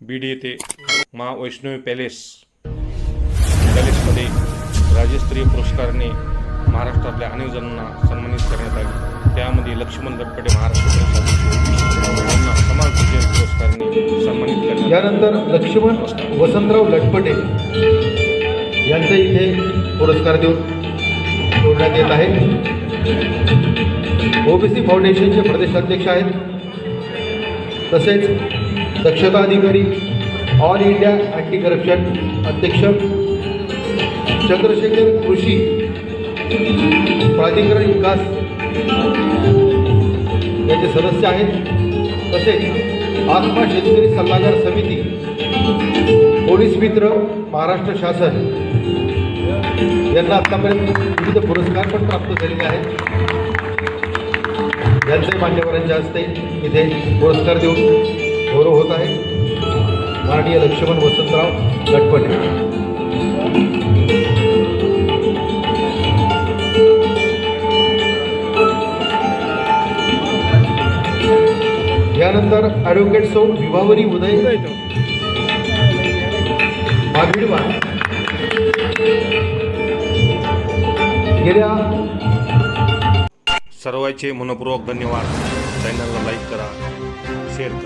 बीड येथे मा वैष्णवी पॅलेस. पॅलेसमध्ये राज्यस्तरीय पुरस्काराने महाराष्ट्रातल्या अनेक जणांना सन्मानित करण्यात आले. त्यामध्ये लक्ष्मण गटपटे महाराष्ट्र यांना समाज पुरस्काराने सन्मानित करण्यात यानंतर लक्ष्मण वसंतराव लटपटे यांचे इथे पुरस्कार देऊन सोडण्यात येत आहे ओबीसी फाउंडेशनचे प्रदेशाध्यक्ष आहेत. तसेच दक्षता अधिकारी ऑल इंडिया अँटी करप्शन अध्यक्ष चंद्रशेखर कृषी प्राधिकरण विकास याचे सदस्य आहेत. तसेच आत्मा शेतकरी सल्लागार समिती पोलीस मित्र महाराष्ट्र शासन यांना आत्तापर्यंत विविध पुरस्कार पण प्राप्त झालेले आहेत. यांचे मान्यवरांच्या हस्ते इथे पुरस्कार देऊन गौरव होत आहे. माननीय लक्ष्मण वसंतराव गटपटे यानंतर ॲडव्होकेट सौ विभावरी उदय. मागिडवा गेल्या सर्वांचे मनपूर्वक धन्यवाद. चॅनलला लाईक करा शेअर करा.